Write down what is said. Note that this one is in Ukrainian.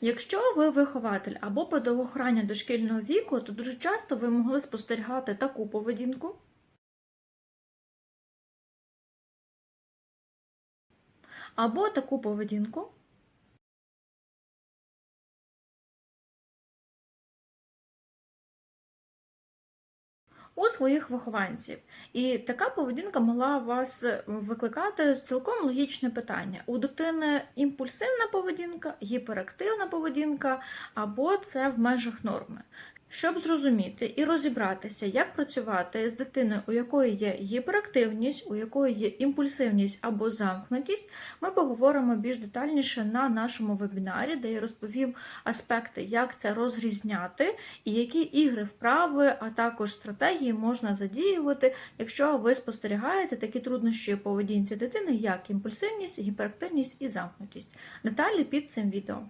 Якщо ви вихователь або педагог ранньо дошкільного віку, то дуже часто ви могли спостерігати таку поведінку. Або таку поведінку. У своїх вихованців. І така поведінка могла вас викликати цілком логічне питання. У дитини імпульсивна поведінка, гіперактивна поведінка, або це в межах норми. Щоб зрозуміти і розібратися, як працювати з дитиною, у якої є гіперактивність, у якої є імпульсивність або замкнутість, ми поговоримо більш детальніше на нашому вебінарі, де я розповім аспекти, як це розрізняти, і які ігри, вправи, а також стратегії можна задіювати, якщо ви спостерігаєте такі труднощі поведінці дитини, як імпульсивність, гіперактивність і замкнутість. Деталі під цим відео.